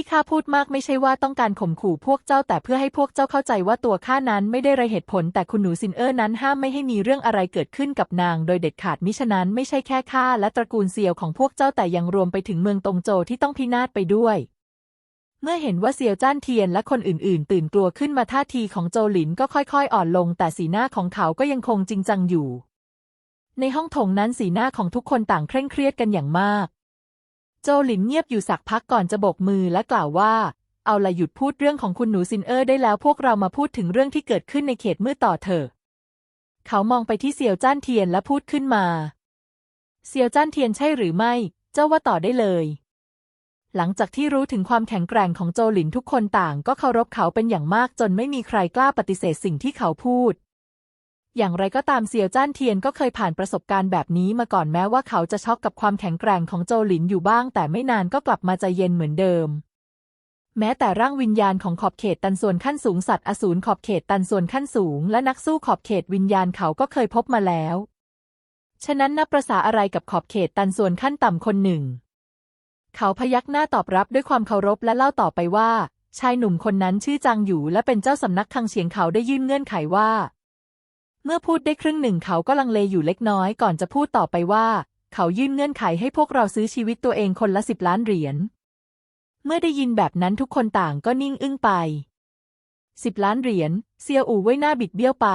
ที่ข้าพูดมากไม่ใช่ว่าต้องการข่มขู่พวกเจ้า แต่เพื่อให้พวกเจ้าเข้าใจว่าตัวข้านั้นไม่ได้ไรเหตุผล แต่คุณหนูซินเออร์นั้นห้ามไม่ให้มีเรื่องอะไรเกิดขึ้นกับนาง โดยเด็ดขาดมิฉะนั้นไม่ใช่แค่ข้าและตระกูลเซียวของพวกเจ้าแต่ยังรวมไปถึงเมืองตงโจที่ต้องพินาศไปด้วยเมื่อเห็นว่าเซียวจ้านเทียนและคนอื่น ๆ ตื่นกลัวขึ้นมาท่าทีของโจหลินก็ค่อย ๆ อ่อนลง แต่สีหน้าของเขาก็ยังคงจริงจังอยู่ ในห้องโถงนั้นสีหน้าของทุกคนต่างเคร่งเครียดกันอย่างมาก โจหลินเงียบอยู่สักพักก่อนจะโบกมือและกล่าวว่า เอาละหยุดพูดเรื่องของคุณหนูซินเออร์ได้แล้วพวกเรามาพูดถึงเรื่องที่เกิดขึ้นในเขตมืดต่อเถอะ เขามองไปที่เซียวจ้านเทียนและพูดขึ้นมา เซียวจ้านเทียนใช่หรือไม่ เจ้าว่าต่อได้เลย หลังจากที่รู้ถึงความแข็งแกร่งของโจหลินทุกคนต่าง ก็เคารพเขาเป็นอย่างมากจนไม่มีใครกล้าปฏิเสธสิ่งที่เขาพูด อย่างไรก็ตามเซียวจ้านเทียนก็เคยผ่านประสบการณ์แบบนี้มาก่อนแม้ว่าเขาจะช็อกกับความแข็งแกร่งของโจหลินอยู่บ้าง แต่ไม่นานก็กลับมาใจเย็นเหมือนเดิม แม้แต่ร่างวิญญาณของขอบเขตตันส่วนขั้นสูงสัตว์อสูรขอบเขตตันส่วนขั้นสูง และนักสู้ขอบเขตวิญญาณเขาก็เคยพบมาแล้ว ฉะนั้นนับประษาอะไรกับขอบเขตตันส่วนขั้นต่ำคนหนึ่ง เขาพยักหน้าตอบรับด้วยความเคารพและเล่าต่อไปว่า ชายหนุ่มคนนั้นชื่อจางอยู่และเป็นเจ้าสำนักคังเฉียงเขาได้ยื่นเงื่อนไขว่า เมื่อพูดได้ครึ่งหนึ่งเขาก็ลังเลอยู่เล็กน้อยก่อนจะพูดต่อไปว่า เขายื่นเงื่อนไขให้พวกเราซื้อชีวิตตัวเองคนละสิบล้านเหรียญ เมื่อได้ยินแบบนั้นทุกคนต่างก็นิ่งอึ้งไปสิบล้านเหรียญเซียวอู่ไว้หน้าบิดเบี้ยวไป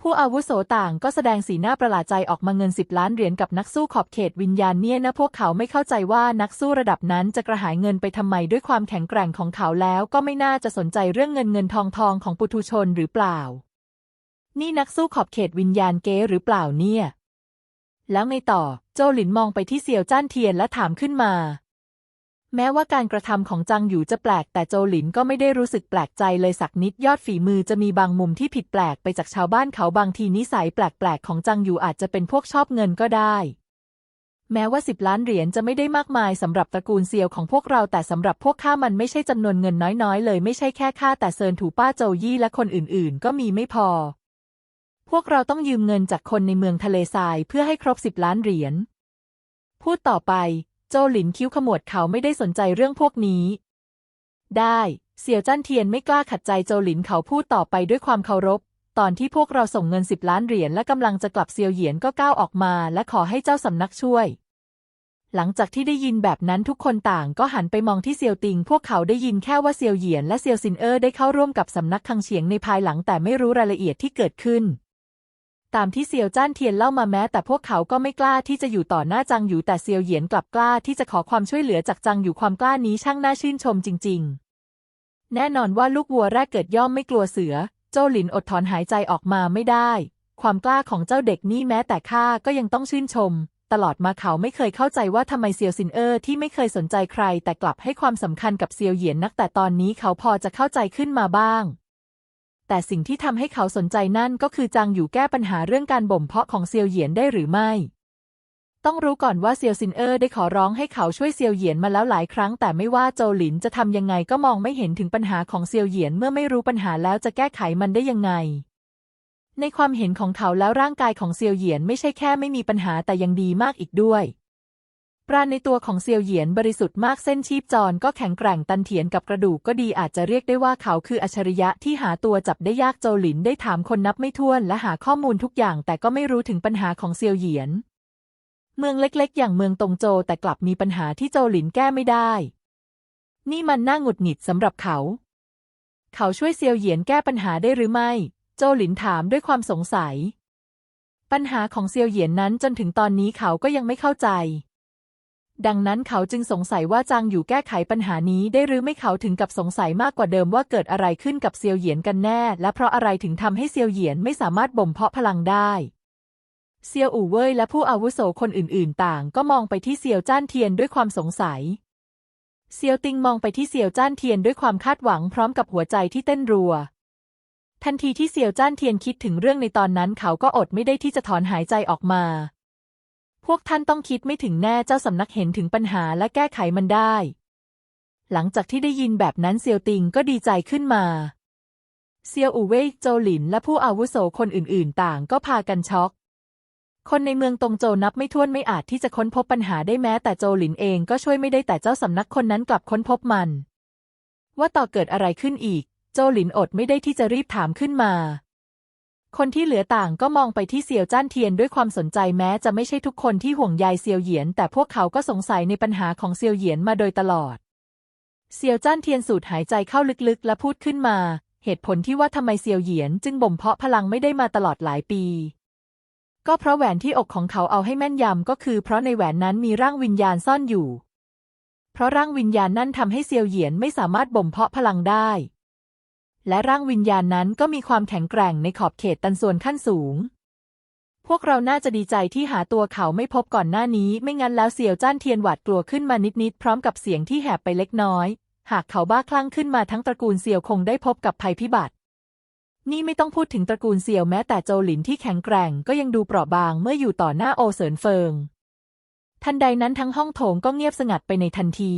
ผู้อาวุโสต่างก็แสดงสีหน้าประหลาดใจออกมาเงินสิบล้านเหรียญกับนักสู้ขอบเขตวิญญาณเนี่ยนะพวกเขาไม่เข้าใจว่านักสู้ระดับนั้นจะกระหายเงินไปทำไมด้วยความแข็งแกร่งของเขาแล้วก็ไม่น่าจะสนใจเรื่องเงินเงินทองทองของปุถุชนหรือเปล่า นี่นักสู้ขอบเขตวิญญาณเก๊หรือเปล่าเนี่ย แล้วไงต่อ โจหลินมองไปที่เซียวจ้านเทียนและถามขึ้นมา แม้ว่าการกระทำของจังหยูจะแปลก แต่โจหลินก็ไม่ได้รู้สึกแปลกใจเลยสักนิดยอดฝีมือจะมีบางมุมที่ผิดแปลกไปจากชาวบ้านเขาบางทีนิสัยแปลกๆของจังหยูอาจจะเป็นพวกชอบเงินก็ได้แม้ว่าสิบล้านเหรียญจะไม่ได้มากมายสำหรับตระกูลเซียวของพวกเราแต่สำหรับพวกข้ามันไม่ใช่จำนวนเงินน้อยๆ เลยไม่ใช่แค่ข้าแต่เซินถูป้าโจยี่และคนอื่นๆ ก็มีไม่พอ พวกเราต้องยืมเงินจากคนในเมืองทะเลทรายเพื่อให้ครบสิบล้านเหรียญ พูดต่อไป โจหลินคิ้วขมวดเขาไม่ได้สนใจเรื่องพวกนี้ ได้ เสี่ยวจ้านเทียนไม่กล้าขัดใจโจหลินเขาพูดต่อไปด้วยความเคารพ ตอนที่พวกเราส่งเงินสิบล้านเหรียญและกำลังจะกลับเซียวเหยียนก็ก้าวออกมา และขอให้เจ้าสำนักช่วย หลังจากที่ได้ยินแบบนั้นทุกคนต่างก็หันไปมองที่เซียวติง พวกเขาได้ยินแค่ว่าเซียวเหยียนและเซียวซินเออร์ได้เข้าร่วมกับสำนักคังเฉียงในภายหลังแต่ไม่รู้รายละเอียดที่เกิดขึ้น ตามที่เซียวจ้านเทียนเล่ามาแม้แต่พวกเขาก็ไม่กล้าที่จะอยู่ต่อหน้าจังอยู่แต่เซียวเหยียนกลับกล้าที่จะขอความช่วยเหลือจากจังอยู่ความกล้านี้ช่างน่าชื่นชมจริง ๆ แน่นอนว่าลูกวัวแรกเกิดย่อมไม่กลัวเสือโจ้หลินอดถอนหายใจออกมาไม่ได้ ความกล้าของเจ้าเด็กนี่แม้แต่ข้าก็ยังต้องชื่นชม ตลอดมาเขาไม่เคยเข้าใจว่าทำไมเซียวซินเออร์ที่ไม่เคยสนใจใคร แต่กลับให้ความสำคัญกับเซียวเหยียนนักแต่ตอนนี้เขาพอจะเข้าใจขึ้นมาบ้าง แต่สิ่งที่ทำให้เขาสนใจนั่นก็คือจางอยู่แก้ปัญหาเรื่องการบ่มเพาะของเซียวเหยียนได้หรือไม่ ต้องรู้ก่อนว่าเซียวซินเออร์ได้ขอร้องให้เขาช่วยเซียวเหยียนมาแล้วหลายครั้ง แต่ไม่ว่าโจหลินจะทำยังไงก็มองไม่เห็นถึงปัญหาของเซียวเหยียนเมื่อไม่รู้ปัญหาแล้วจะแก้ไขมันได้ยังไง ในความเห็นของเขาแล้วร่างกายของเซียวเหยียนไม่ใช่แค่ไม่มีปัญหาแต่ยังดีมากอีกด้วย ปราณในตัวของเซียวเหยียนบริสุทธิ์มากเส้นชีพจรก็แข็งแกร่งตันเถียนกับกระดูกก็ดีอาจจะเรียกได้ว่าเขาคืออัจฉริยะที่หาตัวจับได้ยากโจหลินได้ถามคนนับไม่ถ้วนและหาข้อมูลทุกอย่างแต่ก็ไม่รู้ถึงปัญหาของเซียวเหยียน เมืองเล็กๆ อย่างเมืองตงโจแต่กลับมีปัญหาที่โจหลินแก้ไม่ได้ นี่มันน่าหงุดหงิดสำหรับเขา เขาช่วยเซียวเหยียนแก้ปัญหาได้หรือไม่ โจหลินถามด้วยความสงสัย ปัญหาของเซียวเหยียนนั้นจนถึงตอนนี้เขาก็ยังไม่เข้าใจ ดังนั้นเขาจึงสงสัยว่าจางอยู่แก้ไขปัญหานี้ได้หรือไม่เขาถึงกับสงสัยมากกว่าเดิมว่าเกิดอะไรขึ้นกับเซียวเหยียนกันแน่ และเพราะอะไรถึงทำให้เซียวเหยียนไม่สามารถบ่มเพาะพลังได้เซียวอู่เว่ยและผู้อาวุโสคนอื่นๆ ต่างก็มองไปที่เซียวจ้านเทียนด้วยความสงสัย เซียวติงมองไปที่เซียวจ้านเทียนด้วยความคาดหวังพร้อมกับหัวใจที่เต้นรัว ทันทีที่เซียวจ้านเทียนคิดถึงเรื่องในตอนนั้นเขาก็อดไม่ได้ที่จะถอนหายใจออกมา พวกท่านต้องคิดไม่ถึงแน่เจ้าสำนักเห็นถึงปัญหาและแก้ไขมันได้ หลังจากที่ได้ยินแบบนั้นเซียวติงก็ดีใจขึ้นมาเซียวอู่เว่ยโจหลิน และผู้อาวุโสคนอื่นๆ ต่างก็พากันช็อก คนในเมืองตงโจนับไม่ถ้วนไม่อาจที่จะค้นพบปัญหาได้แม้ แต่โจหลินเองก็ช่วยไม่ได้แต่เจ้าสำนักคนนั้นกลับค้นพบมัน ว่าต่อเกิดอะไรขึ้นอีก โจหลินอดไม่ได้ที่จะรีบถามขึ้นมา คนที่เหลือต่างก็มองไปที่เซียวจ้านเทียนด้วยความสนใจแม้จะไม่ใช่ทุกคนที่ห่วงใยเซียวเหยียน แต่พวกเขาก็สงสัยในปัญหาของเซียวเหยียนมาโดยตลอด เซียวจ้านเทียนสูดหายใจเข้าลึกๆ และพูดขึ้นมา เหตุผลที่ว่าทำไมเซียวเหยียนจึงบ่มเพาะพลังไม่ได้มาตลอดหลายปี ก็เพราะแหวนที่อกของเขาเอาให้แม่นยำก็คือเพราะในแหวนนั้นมีร่างวิญญาณซ่อนอยู่ เพราะร่างวิญญาณนั่นทำให้เซียวเหยียนไม่สามารถบ่มเพาะพลังได้ และร่างวิญญาณนั้นก็มีความแข็งแกร่งในขอบเขตตันส่วนขั้นสูง พวกเราน่าจะดีใจที่หาตัวเขาไม่พบก่อนหน้านี้ ไม่งั้นแล้วเสี่ยวจ้านเทียนหวาดกลัวขึ้นมานิดๆพร้อมกับเสียงที่แหบไปเล็กน้อย หากเขาบ้าคลั่งขึ้นมาทั้งตระกูลเสี่ยวคงได้พบกับภัยพิบัติ นี่ไม่ต้องพูดถึงตระกูลเสี่ยวแม้แต่โจหลินที่แข็งแกร่งก็ยังดูเปราะบางเมื่ออยู่ต่อหน้าโอเสินเฟิง ทันใดนั้นทั้งห้องโถงก็เงียบสงัดไปในทันที